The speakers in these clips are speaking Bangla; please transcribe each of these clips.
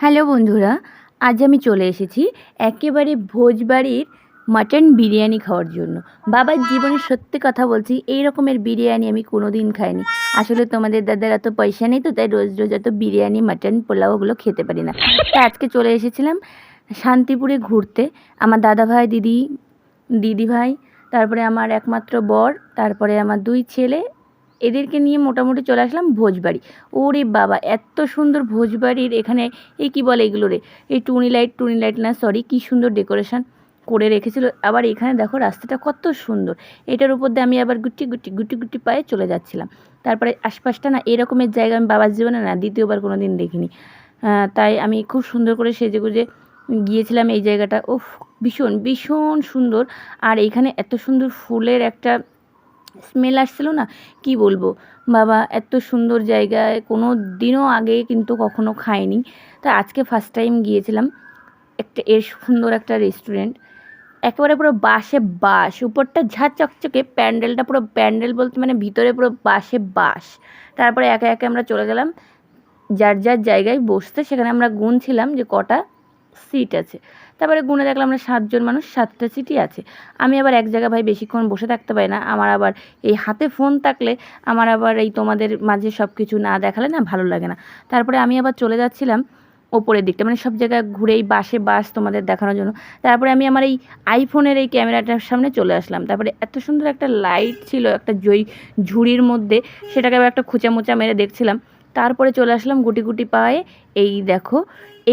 হ্যালো বন্ধুরা, আজ আমি চলে এসেছি একেবারে ভোজবাড়ির মাটন বিরিয়ানি খাওয়ার জন্য। বাবার জীবনে সত্যি কথা বলছি, এই রকমের বিরিয়ানি আমি কোনো দিন খাইনি। আসলে তোমাদের দাদার এত পয়সা নেই তো, তাই রোজ রোজ এত বিরিয়ানি, মাটন, পোলাও ওগুলো খেতে পারি না। তাই আজকে চলে এসেছিলাম শান্তিপুরে ঘুরতে। আমার দাদা ভাই দিদি দিদি ভাই তারপরে আমার একমাত্র বর, তারপরে আমার দুই ছেলে এদেরকে নিয়ে মোটামুটি চলে আসলাম ভোজবাড়ি। ওরে বাবা, এত সুন্দর ভোজবাড়ির এখানে এই কি বলে এগুলো রে? এই টুনি লাইট টুনি লাইট না সরি কি সুন্দর ডেকোরেশন করে রেখেছিল। আবার এখানে দেখো রাস্তাটা কত সুন্দর। এটার উপর দিয়ে আমি আবার গুটি গুটি গুটি গুটি পায়ে চলে যাচ্ছিলাম। তারপরে আশপাশটা না এরকমের জায়গা আমি বাবার জীবনে না, দ্বিতীয়বার কোনো দিন দেখিনি তাই আমি খুব সুন্দর করে সেজে গুজে গিয়েছিলাম এই জায়গাটা। ও ভীষণ ভীষণ সুন্দর। আর এখানে এত সুন্দর ফুলের একটা স্মেল আসছিল না? কি বলব? বাবা, এত সুন্দর জায়গায় কোনো দিনও আগে কিন্তু কখনো খাইনি। তা আজকে ফার্স্ট টাইম গিয়েছিলাম। একটা এর সুন্দর একটা রেস্টুরেন্ট একেবারে পুরো বাসে বাস উপরটা ঝাঁ চকচকে প্যান্ডেলটা পুরো প্যান্ডেল বলতে মানে ভিতরে পুরো বাসে বাস তারপরে একে একে আমরা চলে গেলাম। যার যার জায়গায় বসতে সেখানে আমরা গুনছিলাম যে কটা সিট আছে। তারপরে গুনে দেখলাম আমরা সাতজন মানুষ, সাতটা সিটই আছে। আমি আবার এক জায়গায় ভাই বেশিক্ষণ বসে থাকতে পারি না, আমার আবার এই হাতে ফোন থাকলে আমার আবার এই তোমাদের মাঝে সব কিছু না দেখালে না ভালো লাগে না। তারপরে আমি আবার চলে যাচ্ছিলাম ওপরের দিকটা মানে সব জায়গায় ঘুরেই বাসে বাস তোমাদের দেখানোর জন্য। তারপরে আমি আমার এই আইফোনের এই ক্যামেরাটার সামনে চলে আসলাম। তারপরে এত সুন্দর একটা লাইট ছিল, একটা জই ঝুড়ির মধ্যে, সেটাকে আবার একটা খোঁচা মোচা মেরে দেখছিলাম। তারপরে চলে আসলাম গুটি গুটি পায়ে। এই দেখো,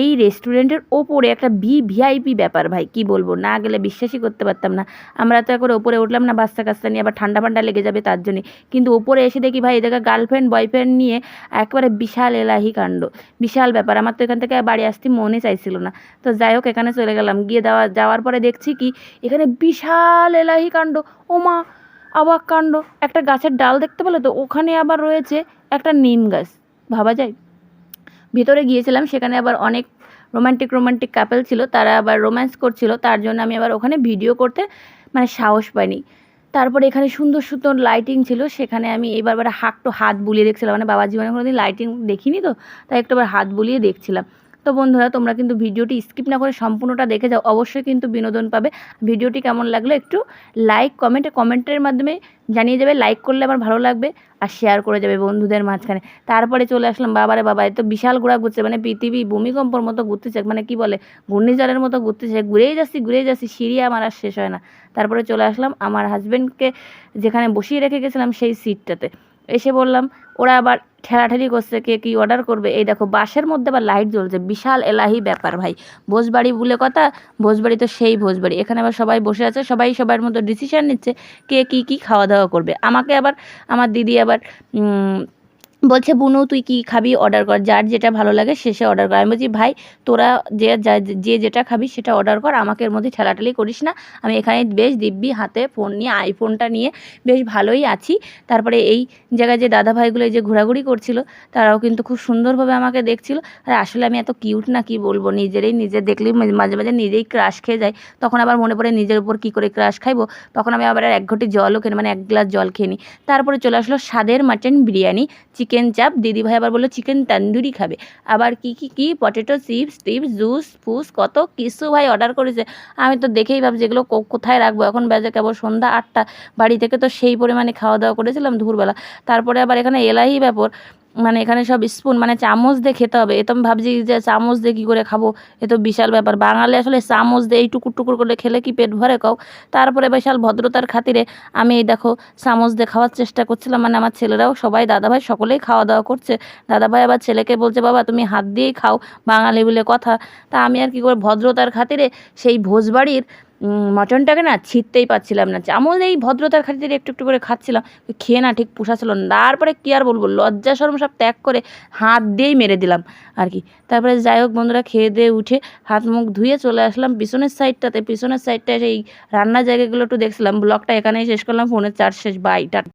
এই রেস্টুরেন্টের ওপরে একটা ভি, ভিআইপি ব্যাপার ভাই, কি বলব? না গেলে বিশ্বাসই করতে পারতাম না। আমরা তো একবার ওপরে উঠলাম না, বাচ্চা কাচ্চা নিয়ে আবার ঠান্ডা ফান্ডা লেগে যাবে তার জন্যে। কিন্তু ওপরে এসে দেখি ভাই এদের গার্লফ্রেন্ড বয়ফ্রেন্ড নিয়ে একেবারে বিশাল এলাহি কাণ্ড। বিশাল ব্যাপার। আমার তো এখান থেকে বাড়ি আসতে মনে চাইছিল না। তো যাই হোক, এখানে চলে গেলাম। গিয়ে দেওয়া, যাওয়ার পরে দেখছি কি, এখানে বিশাল এলাহি কাণ্ড। ও মা, অবাক কাণ্ড। একটা গাছের ডাল দেখতে পেল তো? ওখানে আবার রয়েছে একটা নিম গাছ। ভাবা যায়? ভিতরে গিয়েছিলাম, সেখানে আবার অনেক রোমান্টিক রোমান্টিক কাপেল ছিল, তারা আবার রোম্যান্স করছিল, তার জন্য আমি আবার ওখানে ভিডিও করতে মানে সাহস পাইনি। তারপরে এখানে সুন্দর সুন্দর লাইটিং ছিল, সেখানে আমি এবার বার হাত হাত বুলিয়ে দেখছিলাম মানে বাবা জীবনে কোনোদিন লাইটিং দেখিনি তো, তাই একটু আবার হাত বুলিয়ে দেখছিলাম। তো বন্ধুরা, তোমরা কিন্তু ভিডিওটি স্কিপ না করে সম্পূর্ণটা দেখে যাও। অবশ্যই কিন্তু বিনোদন পাবে। ভিডিওটি কেমন লাগল একটু লাইক কমেন্ট কমেন্টের মাধ্যমে জানিয়ে যাবে। লাইক করলে আমার ভালো লাগবে আর শেয়ার করে যাবে বন্ধুদের মাঝখানে। তারপরে চলে আসলাম, বাবারে বাবা এ তো বিশাল ঘোরা ঘুরছে মানে পৃথিবী ভূমিকম্পর মতো ঘুরতেছে মানে কি বলে, ঘূর্ণিঝড়ের মতো ঘুরতেছে। ঘুরেই যাচ্ছি ঘুরেই যাচ্ছি, সিঁড়ি আমার আর শেষ হয় না। তারপরে চলে আসলাম, আমার হাজব্যান্ডকে যেখানে বসিয়ে রেখে গেছিলাম সেই সিটটাতে এসে বললাম, ওরা আবার ঠেলাঠেলি করছে, কে কী অর্ডার করবে? এই দেখো বাসের মধ্যে আবার লাইট জ্বলছে, বিশাল এলাহি ব্যাপার ভাই। ভোজবাড়ি বলে কথা, ভোজবাড়ি তো সেই ভোজবাড়ি। এখানে আবার সবাই বসে আছে, সবাই সবার মতো ডিসিশান নিচ্ছে, কে কি কি খাওয়া দাওয়া করবে। আমাকে আবার, আমার দিদি আবার বলছে, বুনু, তুই কি খাবি? অর্ডার কর। যার যেটা ভালো লাগে শেষে অর্ডার কর। আমি বলছি, ভাই, তোরা যে যা- যেটা খাবি সেটা অর্ডার কর। আমাকে এর মধ্যে ঠেলাঠেলি করিস না। আমি এখানে বেশ দিব্যি হাতে ফোন নিয়ে, আইফোনটা নিয়ে বেশ ভালোই আছি। তারপরে এই জায়গায় যে দাদা ভাইগুলো যে ঘোরাঘুরি করছিল, তারাও কিন্তু খুব সুন্দরভাবে আমাকে দেখছিল। আর, আসলে আমি এত কিউট না কি বলব? নিজেরই নিজে দেখলেই মাঝে- মাঝে নিজেই ক্রাশ খেয়ে যাই তখন আবার মনে পড়ে নিজের উপর কী করে ক্রাশ খাইবো? তখন আমি আবার এক ঘটি জলও খেয়ে মানে এক গ্লাস জল খেয়ে নিই তারপরে চলে আসলো স্বাদের মাটন বিরিয়ানি চিকেন চাপ, দিদিভাই আবার বলল চিকেন তান্দুরি খাবে। আবার কি কি কি? পটেটো চিপস টিপস জুস ফুস কত কিছু ভাই অর্ডার করেছে। আমি তো দেখেই ভাবছি এগুলো কোথায় রাখব? এখন বাজে কেবল সন্ধ্যা আটটা। বাড়ি থেকে তো সেই পরিমাণে খাওয়া দাওয়া করেছিলাম দুপুরবেলা। তারপরে আবার এখানে এলাহি ব্যাপার। মানে এখানে সব স্পুন মানে চামচ দিয়ে খেতে হবে। এ তো আমি ভাবছি যে চামচ দিয়ে কী করে খাব? এ তো বিশাল ব্যাপার। বাঙালি আসলে চামচ দিয়ে এই টুকুর টুকুর করে খেলে কি পেট ভরে কাও? তারপরে বিশাল ভদ্রতার খাতিরে আমি এই দেখো চামচ দিয়ে খাওয়ার চেষ্টা করছিলাম। মানে আমার ছেলেরাও সবাই, দাদাভাই সকলেই খাওয়া দাওয়া করছে। দাদাভাই আবার ছেলেকে বলছে, বাবা, তুমি হাত দিয়েই খাও বাঙালি বলে কথা। তা আমি আর কি করে ভদ্রতার খাতিরে সেই ভোজবাড়ির মটনটাকে না ছিটতেই পাচ্ছিলাম না। চামচ এই ভদ্রতার খাতিরে একটু একটু করে খাচ্ছিলাম। খেয়ে না ঠিক পোষাচ্ছিল না। তারপরে কী আর বলব? লজ্জা শরম সব ত্যাগ করে হাত দিয়েই মেরে দিলাম আর কি। তারপরে যাই হোক বন্ধুরা, খেয়ে দিয়ে উঠে হাত মুখ ধুয়ে চলে আসলাম পিছনের সাইডটাতে পিছনের সাইডটায় সেই রান্নার জায়গাগুলো একটু দেখছিলাম। ব্লগটা এখানেই শেষ করলাম। ফোনের চার্জ শেষ। Bye tata.